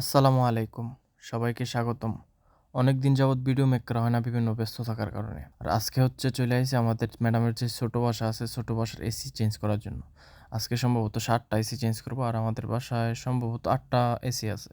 আসসালামু আলাইকুম। সবাইকে স্বাগতম। অনেক দিন যাবৎ ভিডিও মেক করা হয় না, বিভিন্ন ব্যস্ত থাকার কারণে। আর আজকে হচ্ছে চলে আসি আমাদের ম্যাডামের যে ছোটো বাসা আছে, ছোটো বাসার এসি চেঞ্জ করার জন্য। আজকে সম্ভবত সাতটা এসি চেঞ্জ করব, আর আমাদের বাসায় সম্ভবত আটটা এসি আছে।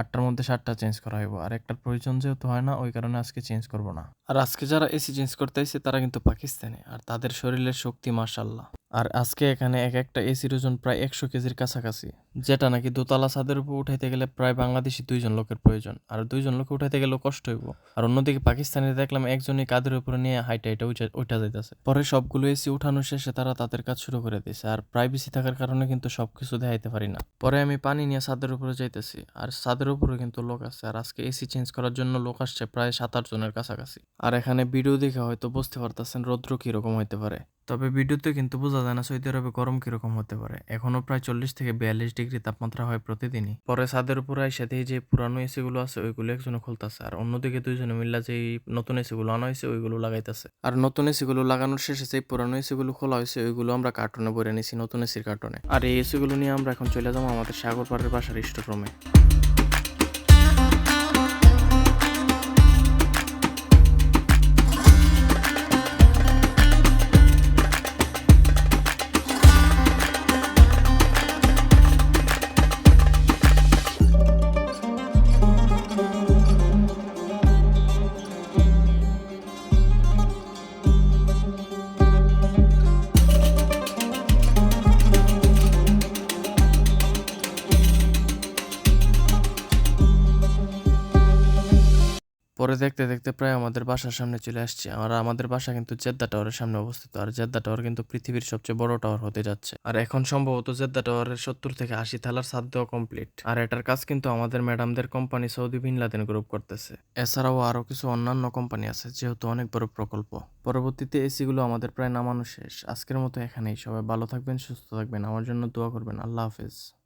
আটটার মধ্যে সাতটা চেঞ্জ করা হইব। আর একটার প্রয়োজন যেহেতু হয় না, ওই কারণে আজকে চেঞ্জ করব না। আর আজকে যারা এসি চেঞ্জ করতে এসে তারা কিন্তু পাকিস্তানে। আর তাদের শরীরের শক্তি মাশাল্লাহ আর আজকে এখানে এক একটা এসির ওজন প্রায় একশো কেজির কাছাকাছি, যেটা নাকি দোতলা ছাদের উপর উঠাইতে গেলে প্রায় বাংলাদেশি দুইজন লোকের প্রয়োজন। আর দুইজন লোক উঠাইতে গেলেও কষ্ট হইব। আর অন্যদিকে পাকিস্তানে দেখলাম একজনই কাদের উপরে নিয়ে হাইটা হাইটা উঠা- যাইতেছে। পরে সবগুলো এসি উঠানো শেষে তারা তাদের কাজ শুরু করে দিয়েছে। আর প্রাইভেসি থাকার কারণে কিন্তু সবকিছু দেখাইতে পারি না। পরে আমি পানি নিয়ে ছাদের উপরে যাইতেছি। আর ছাদের উপরে কিন্তু লোক আছে। আর আজকে এসি চেঞ্জ করার জন্য লোক আসছে প্রায় সাত আট জনের কাছাকাছি। আর এখানে ভিডিও দেখে হয়তো বুঝতে পারতেছেন রৌদ্র কীরকম হইতে পারে। তবে ভিডিওতে কিন্তু বোঝা যায় না সৌদি আরবে গরম কীরকম হতে পারে। এখনও প্রায় চল্লিশ থেকে বিয়াল্লিশ ডিগ্রি তাপমাত্রা হয় প্রতিদিনই। পরে ছাদের উপরে দেখি যে পুরানো এসি গুলো আছে, ওইগুলো একজনে খুলতেছে। আর অন্যদিকে দুইজনে মিল্লা যে নতুন এসি গুলো আনা হয়েছে, ওইগুলো লাগাইতেছে। আর নতুন এসি গুলো লাগানোর শেষে যে পুরানো এসি গুলো খোলা হয়েছে, ওইগুলো আমরা কার্টুনে ভরে নিছি নতুন এসির কার্টুনে। আর এই এসি গুলো নিয়ে আমরা এখন চলে যাব আমাদের সাগর পাড়ের বাসার স্টোর পরে দেখতে দেখতে প্রায় আমাদের বাসার সামনে চলে আসছে। আর আমাদের বাসা কিন্তু জেদ্দা টাওয়ারের সামনে অবস্থিত। আর জেদ্দা টাওয়ার কিন্তু পৃথিবীর সবচেয়ে বড় টাওয়ার হতে যাচ্ছে। আর এখন সম্ভবত জেদ্দা টাওয়ারের সত্তর থেকে আশি থালার ছাদ দেওয়া কমপ্লিট আর এটার কাজ কিন্তু আমাদের ম্যাডামদের company Saudi bin Laden group করতেছে। এছাড়াও আরও কিছু অন্যান্য কোম্পানি আছে, যেহেতু অনেক বড় প্রকল্প। পরবর্তীতে এসি গুলো আমাদের প্রায় নামানো শেষ। আজকের মতো এখানেই। সবাই ভালো থাকবেন, সুস্থ থাকবেন। আমার জন্য দোয়া করবেন। আল্লাহ হাফেজ।